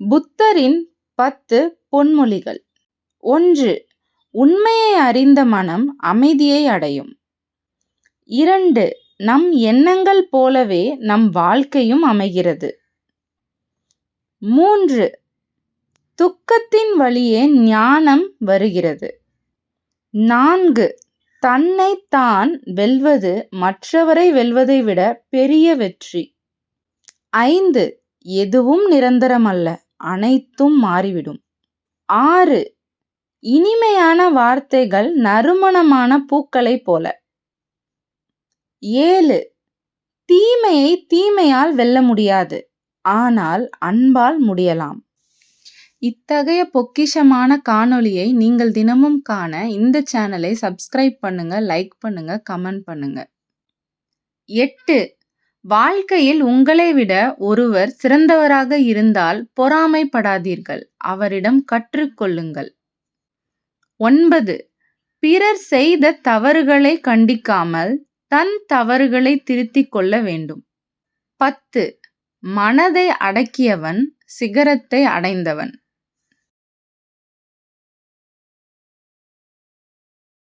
புத்தரின் பத்து பொன்மொழிகள். ஒன்று உண்மையை அறிந்த மனம் அமைதியை அடையும். இரண்டு நம் எண்ணங்கள் போலவே நம் வாழ்க்கையும் அமைகிறது. மூன்று துக்கத்தின் வழியே ஞானம் வருகிறது. நான்கு தன்னை தான் வெல்வது மற்றவரை வெல்வதை விட பெரிய வெற்றி. ஐந்து எதுவும் நிரந்தரமல்ல. அனைத்தும் மாறிவிடும். ஆறு. இனிமையான வார்த்தைகள் நறுமணமான பூக்களைப் போல. ஏழு. தீமையை தீமையால் வெல்ல முடியாது. ஆனால் அன்பால் முடியலாம். இத்தகைய பொக்கிஷமான காணொளியை நீங்கள் தினமும் காண இந்த சேனலை சப்ஸ்கிரைப் பண்ணுங்க லைக் பண்ணுங்க கமெண்ட் பண்ணுங்க. எட்டு. வாழ்க்கையில் உங்களை விட ஒருவர் சிறந்தவராக இருந்தால் பொறாமைப்படாதீர்கள். அவரிடம் கற்றுக்கொள்ளுங்கள். ஒன்பது. பிறர் செய்த தவறுகளை கண்டிக்காமல் தன் தவறுகளை திருத்திக் கொள்ள வேண்டும். பத்து. மனதை அடக்கியவன் சிகரத்தை அடைந்தவன்.